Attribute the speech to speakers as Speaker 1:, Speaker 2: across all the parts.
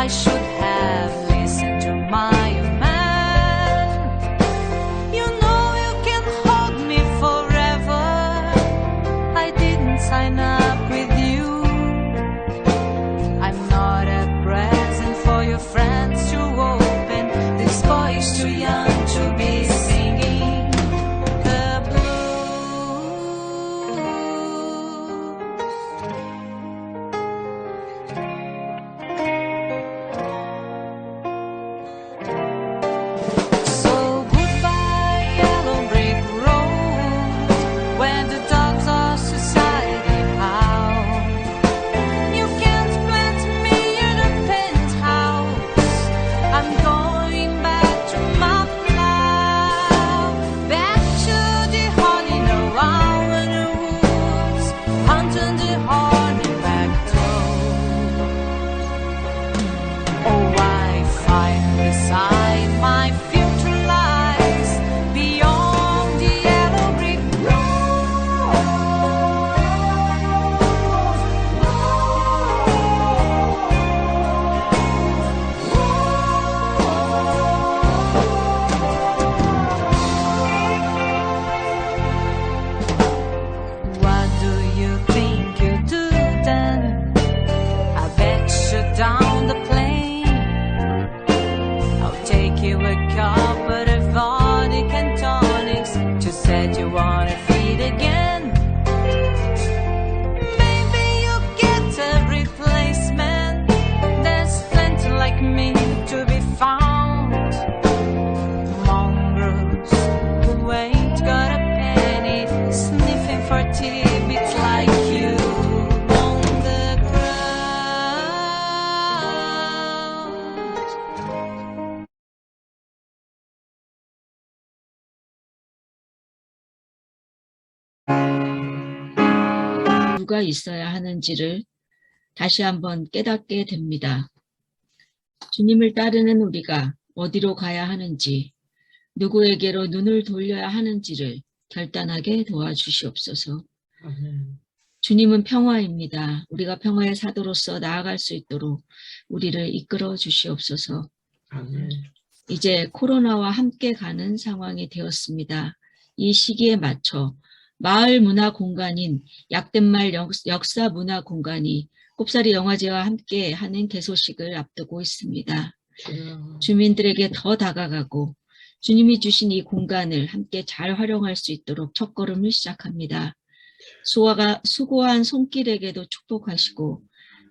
Speaker 1: I should side. You a cup of vodka and tonics. Just said you wanna feed again. Maybe you'll get a replacement. There's plenty like me to be found. Mongrels who ain't got a penny, sniffing for tidbits
Speaker 2: 누가 있어야 하는지를 다시 한번 깨닫게 됩니다. 주님을 따르는 우리가 어디로 가야 하는지, 누구에게로 눈을 돌려야 하는지를 결단하게 도와주시옵소서. 주님은 평화입니다. 우리가 평화의 사도로서 나아갈 수 있도록 우리를 이끌어 주시옵소서. 이제 코로나와 함께 가는 상황이 되었습니다. 이 시기에 맞춰 마을 문화 공간인 약된말 역- 역사 문화 공간이 꼽사리 영화제와 함께 하는 개소식을 앞두고 있습니다. 주민들에게 더 다가가고 주님이 주신 이 공간을 함께 잘 활용할 수 있도록 첫걸음을 시작합니다. 수고가, 수고한 손길에게도 축복하시고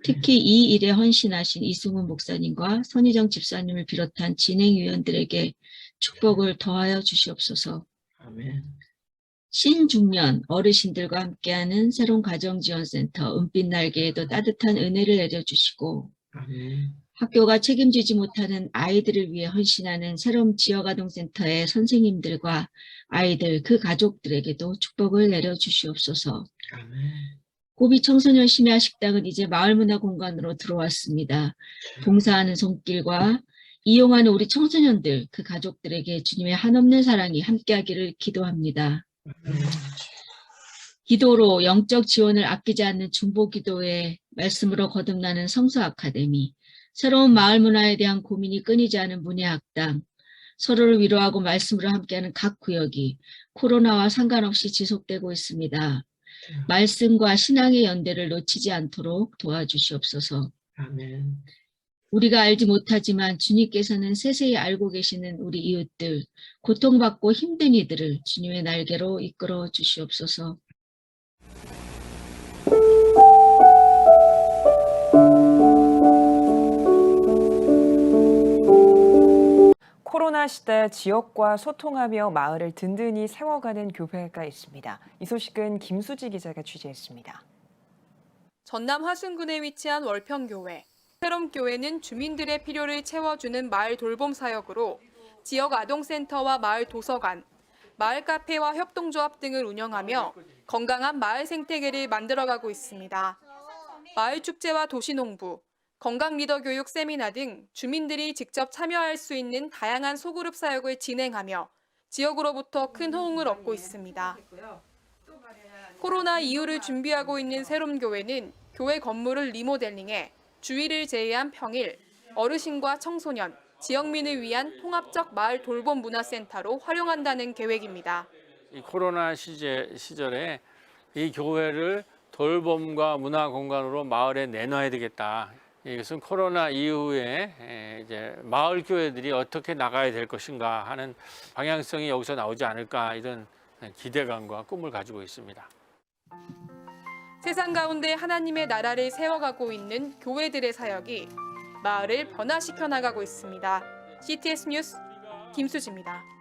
Speaker 2: 특히 이 일에 헌신하신 이승훈 목사님과 선희정 집사님을 비롯한 진행위원들에게 축복을 더하여 주시옵소서.
Speaker 3: 아멘.
Speaker 2: 신중년 어르신들과 함께하는 새로운 가정지원센터 은빛 날개에도 따뜻한 은혜를 내려주시고
Speaker 3: 아멘.
Speaker 2: 학교가 책임지지 못하는 아이들을 위해 헌신하는 새로운 지역아동센터의 선생님들과 아이들 그 가족들에게도 축복을 내려주시옵소서.
Speaker 3: 아멘.
Speaker 2: 고비 청소년 심야 식당은 이제 마을문화 공간으로 들어왔습니다. 봉사하는 손길과 이용하는 우리 청소년들 그 가족들에게 주님의 한없는 사랑이 함께하기를 기도합니다. 기도로 영적 지원을 아끼지 않는 중보 기도의 말씀으로 거듭나는 성서 아카데미, 새로운 마을 문화에 대한 고민이 끊이지 않은 문예 학당, 서로를 위로하고 말씀으로 함께하는 각 구역이 코로나와 상관없이 지속되고 있습니다. 말씀과 신앙의 연대를 놓치지 않도록 도와주시옵소서.
Speaker 3: 아멘.
Speaker 2: 우리가 알지 못하지만 주님께서는 세세히 알고 계시는 우리 이웃들, 고통받고 힘든 이들을 주님의 날개로 이끌어 주시옵소서.
Speaker 4: 코로나 시대 지역과 소통하며 마을을 든든히 세워가는 교회가 있습니다. 이 소식은 김수지 기자가 취재했습니다.
Speaker 5: 전남 화순군에 위치한 월평교회. 새롬 교회는 주민들의 필요를 채워주는 마을 돌봄 사역으로 지역 아동센터와 마을 도서관, 마을 카페와 협동조합 등을 운영하며 건강한 마을 생태계를 만들어가고 있습니다. 마을 축제와 도시농부, 건강 리더 교육 세미나 등 주민들이 직접 참여할 수 있는 다양한 소그룹 사역을 진행하며 지역으로부터 큰 호응을 얻고 있습니다. 코로나 이후를 준비하고 있는 새롬 교회는 교회 건물을 리모델링해 주일을 제외한 평일 어르신과 청소년, 지역민을 위한 통합적 마을 돌봄 문화센터로 활용한다는 계획입니다.
Speaker 3: 이 코로나 시제, 시절에 이 교회를 돌봄과 문화 공간으로 마을에 내놔야 되겠다. 이것은 코로나 이후에 에, 이제 마을 교회들이 어떻게 나가야 될 것인가 하는 방향성이 여기서 나오지 않을까 이런 기대감과 꿈을 가지고 있습니다.
Speaker 5: 세상 가운데 하나님의 나라를 세워가고 있는 교회들의 사역이 마을을 변화시켜 나가고 있습니다. CTS 뉴스 김수지입니다.